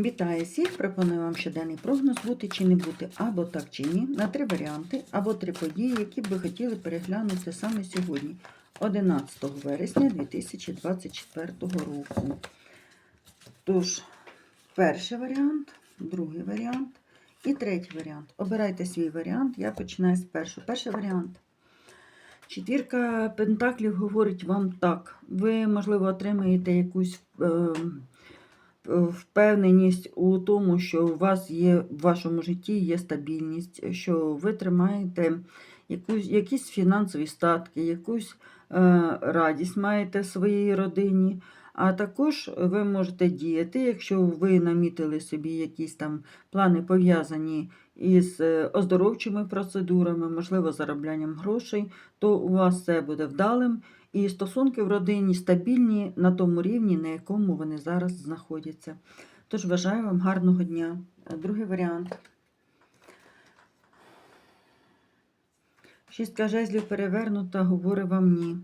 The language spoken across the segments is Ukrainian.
Вітаю всіх! Пропоную вам щоденний прогноз бути чи не бути, або так чи ні, на три варіанти, або три події, які б ви хотіли переглянути саме сьогодні, 11 вересня 2024 року. Тож, перший варіант, другий варіант і третій варіант. Обирайте свій варіант, я починаю з першого. Перший варіант. Четвірка Пентаклів говорить вам так. Ви, можливо, отримаєте якусь. Е, впевненість у тому, що у вас є в вашому житті є стабільність, що ви тримаєте якусь, якісь фінансові статки, якусь е, радість маєте своїй родині. А також ви можете діяти, якщо ви намітили собі якісь там плани пов'язані із е, оздоровчими процедурами, можливо, зароблянням грошей, то у вас все буде вдалим. І стосунки в родині стабільні на тому рівні, на якому вони зараз знаходяться. Тож бажаю вам гарного дня. Другий варіант. Шістка жезлів перевернута, говорить вам ні.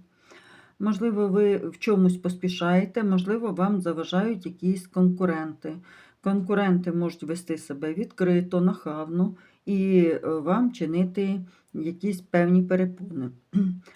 Можливо, ви в чомусь поспішаєте, можливо, вам заважають якісь конкуренти. Конкуренти можуть вести себе відкрито, нахавно і е, вам чинити якісь певні перепони.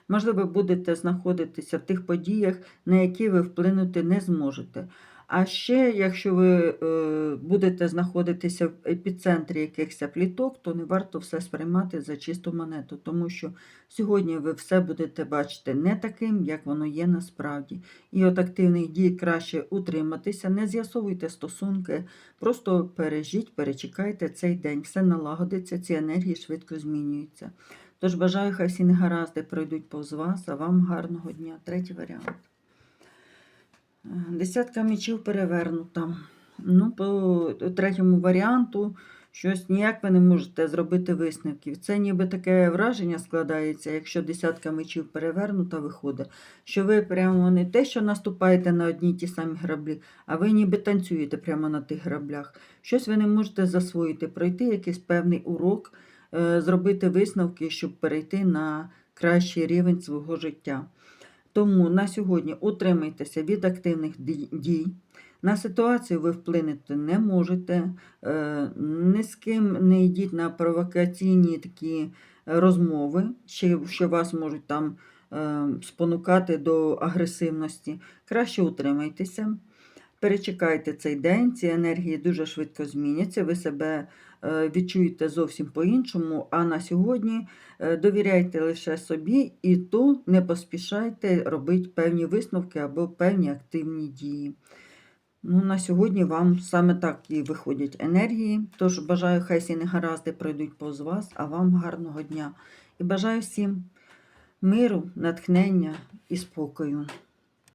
Можливо, будете знаходитися в тих подіях, на які ви вплинути не зможете. А ще, якщо ви е, будете знаходитися в епіцентрі якихось пліток, то не варто все сприймати за чисту монету, тому що сьогодні ви все будете бачити не таким, як воно є насправді. І от активних дій краще утриматися, не з'ясовуйте стосунки, просто пережіть, перечекайте цей день, все налагодиться, ці енергії швидко змінюються. Тож бажаю, хай всі негаразди пройдуть повз вас, а вам гарного дня. Третій варіант. Десятка мечів перевернута. Ну, По третьому варіанту щось ніяк ви не можете зробити висновків. Це ніби таке враження складається, якщо десятка мечів перевернута, виходить, що ви прямо не те, що наступаєте на одні ті самі граблі, а ви ніби танцюєте прямо на тих граблях. Щось ви не можете засвоїти, пройти якийсь певний урок, е, зробити висновки, щоб перейти на кращий рівень свого життя. Тому на сьогодні утримайтеся від активних дій. На ситуацію ви вплинути не можете, е, ні з ким не йдіть на провокаційні такі розмови, що вас можуть там е, спонукати до агресивності. Краще утримайтеся. Перечекайте цей день, ці енергії дуже швидко зміняться, ви себе е, відчуєте зовсім по-іншому. А на сьогодні е, довіряйте лише собі і то не поспішайте робити певні висновки або певні активні дії. Ну, На сьогодні вам саме так і виходять енергії. Тож бажаю, хай всі негаразди пройдуть повз вас, а вам гарного дня. І бажаю всім миру, натхнення і спокою.